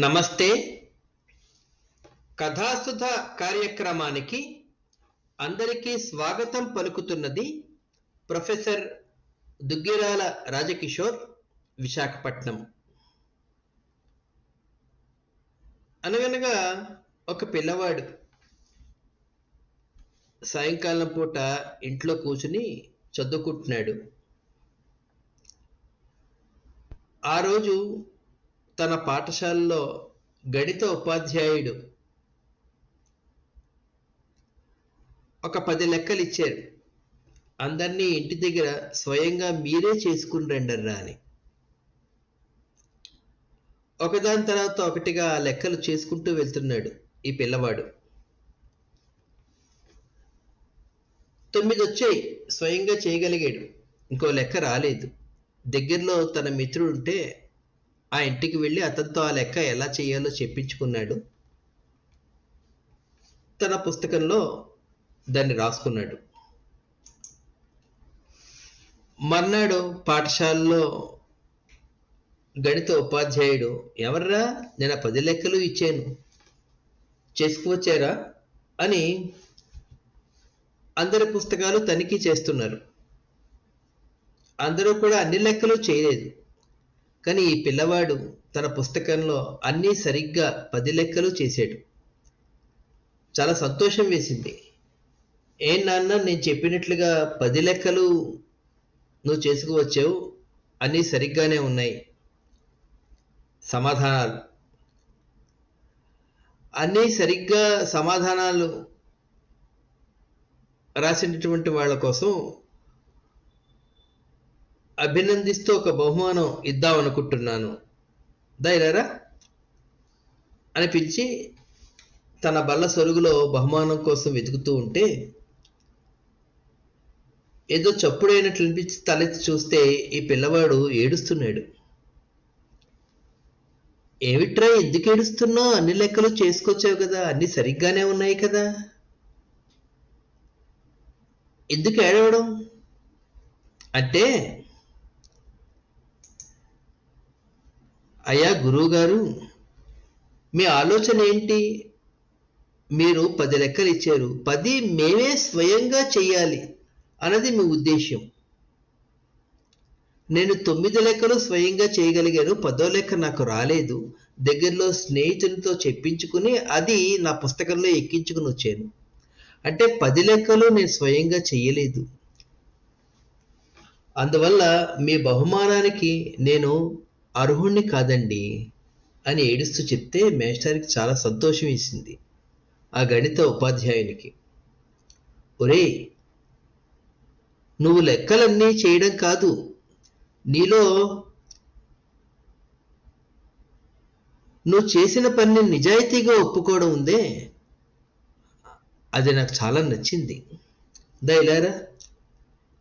నమస్తే. కథాసుధ కార్యక్రమానికి అందరికీ స్వాగతం పలుకుతున్నది ప్రొఫెసర్ దుగ్గిరాల రాజకిషోర్ విశాఖపట్నం. అనగనగా ఒక పిల్లవాడు సాయంకాలం పూట ఇంట్లో కూర్చుని చదువుకుంటున్నాడు. ఆ రోజు తన పాఠశాలలో గణిత ఉపాధ్యాయుడు. ఒక పది లెక్కలు ఇచ్చారు అందరినీ ఇంటి దగ్గర స్వయంగా మీరే చేసుకుని రండర్రా అని ఒకదాని తర్వాత ఒకటిగా ఆ లెక్కలు చేసుకుంటూ వెళ్తున్నాడు ఈ పిల్లవాడు. తొమ్మిది వచ్చాయి స్వయంగా చేయగలిగాడు. ఇంకో లెక్క రాలేదు. దగ్గరలో తన మిత్రుడు ఉంటే ఆ ఇంటికి వెళ్ళి అతనితో ఆ లెక్క ఎలా చేయాలో చెప్పించుకున్నాడు. తన పుస్తకంలో దాన్ని రాసుకున్నాడు. మర్నాడు పాఠశాలలో గణిత ఉపాధ్యాయుడు ఎవర్రా? నేను పది లెక్కలు ఇచ్చాను. చేసుకువచ్చారా? అని అందరి పుస్తకాలు తనిఖీ చేస్తున్నారు. అందరూ కూడా అన్ని లెక్కలు చేయలేదు. కానీ ఈ పిల్లవాడు తన పుస్తకంలో అన్నీ సరిగ్గా పది లెక్కలు చేశాడు. చాలా సంతోషం వేసింది. ఏం నాన్న నేను చెప్పినట్లుగా పది లెక్కలు నువ్వు చేసుకువచ్చావు అన్నీ సరిగ్గానే ఉన్నాయి. సమాధానాలు. అన్నీ సరిగ్గా సమాధానాలు రాసినటువంటి వాళ్ళ కోసం అభినందిస్తూ ఒక బహుమానం ఇద్దాం అనుకుంటున్నాను దైరారా అనిపించి తన బల్ల సొరుగులో బహుమానం కోసం వెతుకుతూ ఉంటే ఏదో చప్పుడైనట్లు అనిపించి తలెత్తి చూస్తే ఈ పిల్లవాడు ఏడుస్తున్నాడు. ఏమిట్రా ఎందుకు ఏడుస్తున్నావు? అన్ని లెక్కలు చేసుకొచ్చావు కదా అన్ని సరిగ్గానే ఉన్నాయి కదా? ఎందుకు ఏడవడం? అంటే అయ్యా గురువుగారు మీ ఆలోచన ఏంటి? మీరు పది లెక్కలు ఇచ్చారు. పది మేమే స్వయంగా చెయ్యాలి అన్నది మీ ఉద్దేశ్యం. నేను తొమ్మిది లెక్కలు స్వయంగా చేయగలిగాను. పదో లెక్క నాకు రాలేదు. దగ్గరలో స్నేహితులతో చెప్పించుకుని అది నా పుస్తకంలో ఎక్కించుకుని వచ్చాను. అంటే పది లెక్కలు నేను స్వయంగా చేయలేదు అందువల్ల మీ బహుమానానికి నేను అర్హుణ్ణి కాదండి అని ఏడుస్తూ చెప్తే మేస్టార్కి చాలా సంతోషం వేసింది ఆ గణిత ఉపాధ్యాయునికి. ఒరే నువ్వు లెక్కలన్నీ చేయడం కాదు. నీలో నువ్వు చేసిన పనిని నిజాయితీగా ఒప్పుకోవడం ఉందే. అది నాకు చాలా నచ్చింది. దయలారా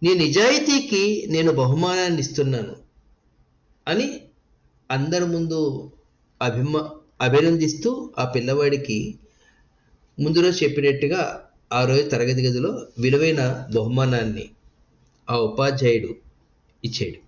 నీ నిజాయితీకి నేను బహుమానాన్ని ఇస్తున్నాను అని అందరి ముందు అభిమ అభినందిస్తూ ఆ పిల్లవాడికి ముందు రోజు చెప్పినట్టుగా ఆ రోజు తరగతి గదిలో విలువైన బహుమానాన్ని ఆ ఉపాధ్యాయుడు ఇచ్చాడు.